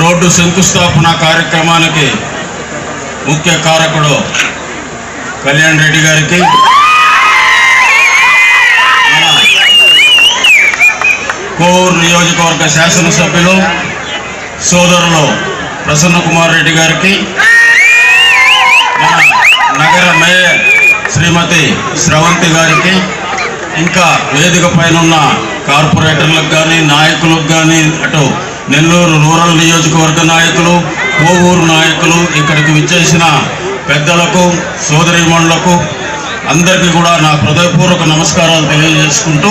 Road శంకుస్థాపన కార్యక్రమానికి ముఖ్య కారకుడు కళ్యాణ్ రెడ్డి గారికి కోవూరు నియోజకవర్గ శాసనసభ్యులు సోదరులు ప్రసన్న కుమార్ రెడ్డి గారికి నగర మేయర్ శ్రీమతి శ్రవంతి గారికి ఇంకా వేదిక పైన ఉన్న కార్పొరేటర్లకు కానీ నాయకులకు కానీ అటు నెల్లూరు రూరల్ నియోజకవర్గ నాయకులు కోవూరు నాయకులు ఇక్కడికి విచ్చేసిన పెద్దలకు సోదరిమణులకు అందరికీ కూడా నా హృదయపూర్వక నమస్కారాలు తెలియజేసుకుంటూ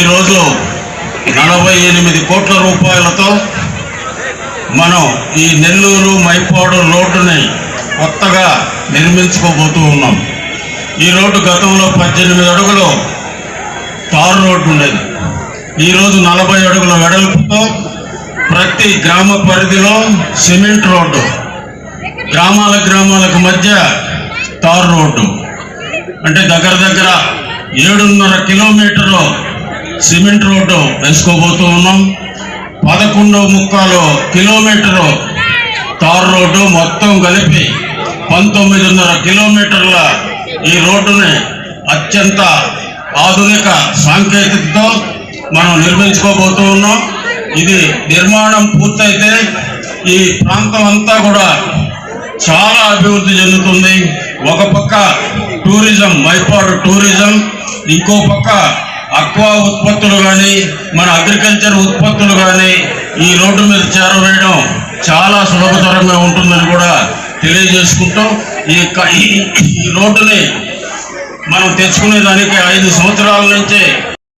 ఈరోజు నలభై ఎనిమిది కోట్ల రూపాయలతో మనం ఈ నెల్లూరు మైపాడు రోడ్డుని కొత్తగా నిర్మించుకోబోతూ ఉన్నాం. ఈ రోడ్డు గతంలో పద్దెనిమిది అడుగులు తారు రోడ్డు ఉండేది. ఈరోజు నలభై అడుగుల వెడల్పుతో ప్రతి గ్రామ పరిధిలో సిమెంట్ రోడ్డు. గ్రామాల గ్రామాలకు మధ్య తారు రోడ్డు. అంటే దగ్గర దగ్గర ఏడున్నర కిలోమీటర్లు సిమెంట్ రోడ్డు వేసుకోబోతూ ఉన్నాం. పదకొండు ముక్కాలు కిలోమీటరు తార్ రోడ్డు మొత్తం కలిపి పంతొమ్మిదిన్నర కిలోమీటర్ల ఈ రోడ్డుని అత్యంత ఆధునిక సాంకేతికతో మనం నిర్మించుకోబోతూ ఉన్నాం. ఇది నిర్మాణం పూర్తయితే ఈ ప్రాంతం అంతా కూడా చాలా అభివృద్ధి చెందుతుంది. ఒక పక్క టూరిజం మైపాడు టూరిజం ఇంకో పక్క అక్వా ఉత్పత్తులు కానీ మన అగ్రికల్చర్ ఉత్పత్తులు కానీ ఈ రోడ్డు మీద చేరవేయడం చాలా సులభతరంగా ఉంటుందని కూడా తెలియజేసుకుంటూ ఈ క- ఈ ఈ రోడ్డుని మనం తెచ్చుకునేదానికి ఐదు సంవత్సరాల నుంచే